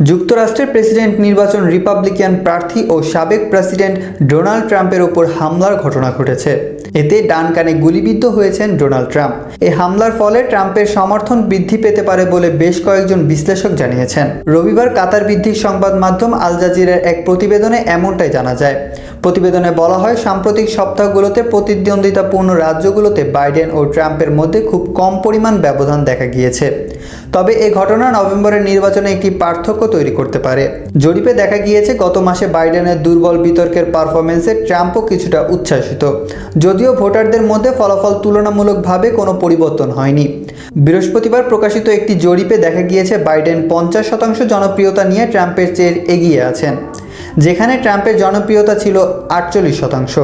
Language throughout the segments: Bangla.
যুক্তরাষ্ট্রের প্রেসিডেন্ট নির্বাচন রিপাবলিকান প্রার্থী ও সাবেক প্রেসিডেন্ট ডোনাল্ড ট্রাম্পের ওপর হামলার ঘটনা ঘটেছে। এতে ডান কানে গুলিবিদ্ধ হয়েছেন ডোনাল্ড ট্রাম্প। এই হামলার ফলে ট্রাম্পের সমর্থন বৃদ্ধি পেতে পারে বলে বেশ কয়েকজন বিশ্লেষক জানিয়েছেন। রবিবার কাতার ভিত্তিক সংবাদ মাধ্যম আল জাজিরের এক প্রতিবেদনে এমনটাই জানা যায়। প্রতিবেদনে বলা হয়, সাম্প্রতিক সপ্তাহগুলোতে প্রতিদ্বন্দ্বিতাপূর্ণ রাজ্যগুলোতে বাইডেন ও ট্রাম্পের মধ্যে খুব কম পরিমাণ ব্যবধান দেখা গিয়েছে। তবে এ ঘটনা নভেম্বরের নির্বাচনে একটি পার্থক্য তৈরি করতে পারে। জরিপে দেখা গিয়েছে, গত মাসে বাইডেনের দুর্বল বিতর্কের পারফরমেন্সে ট্রাম্পও কিছুটা উচ্ছ্বাসিত। যদিও ভোটারদের মধ্যে ফলাফল তুলনামূলকভাবে কোনো পরিবর্তন হয়নি। বৃহস্পতিবার প্রকাশিত একটি জরিপে দেখা গিয়েছে, বাইডেন পঞ্চাশ শতাংশ জনপ্রিয়তা নিয়ে ট্রাম্পের চেয়ে এগিয়ে আছেন। যেখানে ট্রাম্পের জনপ্রিয়তা ছিল আটচল্লিশ শতাংশ।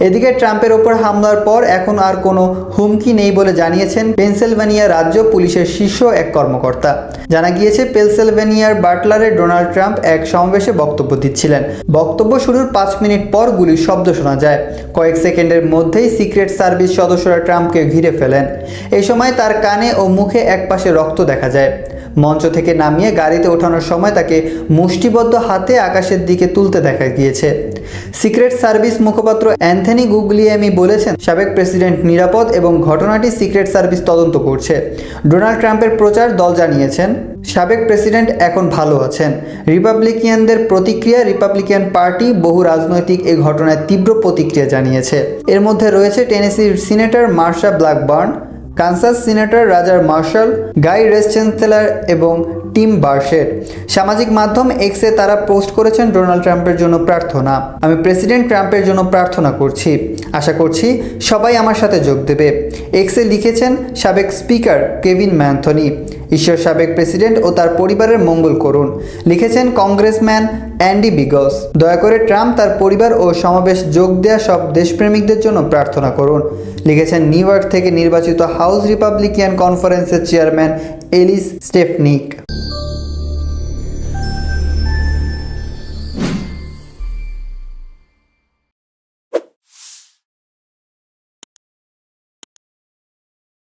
এদিকে ট্রাম্পের ওপর হামলার পর এখন আর কোনো হুমকি নেই বলে জানিয়েছেন পেনসিলভানিয়া রাজ্য পুলিশের শীর্ষ এক কর্মকর্তা। জানা গিয়েছে, পেনসিলভানিয়ার বাটলারে ডোনাল্ড ট্রাম্প এক সমাবেশে বক্তব্য দিচ্ছিলেন। বক্তব্য শুরুর পাঁচ মিনিট পর গুলির শব্দ শোনা যায়। কয়েক সেকেন্ডের মধ্যেই সিক্রেট সার্ভিস সদস্যরা ট্রাম্পকে ঘিরে ফেলেন। এই সময় তার কানে ও মুখে একপাশে রক্ত দেখা যায়। মঞ্চ থেকে নামিয়ে গাড়িতে ওঠানোর সময় তাকে মুষ্টিবদ্ধ হাতে আকাশের দিকে তুলতে দেখা গিয়েছে। সিক্রেট সার্ভিস মুখপাত্র অ্যান্থনি গুগলিয়ামি বলেছেন, সাবেক প্রেসিডেন্ট নিরাপদ এবং ঘটনাটি সিক্রেট সার্ভিস তদন্ত করছে। ডোনাল্ড ট্রাম্পের প্রচার দল জানিয়েছেন, সাবেক প্রেসিডেন্ট এখন ভালো আছেন। রিপাবলিকিয়ানদের প্রতিক্রিয়া, রিপাবলিকান পার্টি বহু রাজনৈতিক এই ঘটনায় তীব্র প্রতিক্রিয়া জানিয়েছে। এর মধ্যে রয়েছে টেনেসির senator Marsha Blackburn Kansas senator Roger Marshall, Guy Reschenthaler এবং টিম বার্শেট সামাজিক মাধ্যম এক্সে তারা পোস্ট করেছেন ডোনাল্ড ট্রাম্পের জন্য প্রার্থনা। আমি প্রেসিডেন্ট ট্রাম্পের জন্য প্রার্থনা করছি। আশা করছি সবাই আমার সাথে যোগ দেবে। এক্সে লিখেছেন সাবেক স্পিকার কেভিন ম্যান্থনি। ঈশ্বর সাবেক প্রেসিডেন্ট ও তার পরিবারের মঙ্গল করুন, লিখেছেন কংগ্রেসম্যান অ্যান্ডি বিগস। দয়া করে ট্রাম্প তার পরিবার ও সমাবেশ যোগ দেওয়া সব দেশপ্রেমিকদের জন্য প্রার্থনা করুন, লিখেছেন নিউ ইয়র্ক থেকে নির্বাচিত হাউস রিপাবলিকান কনফারেন্সের চেয়ারম্যান এলিস স্টেফনিক।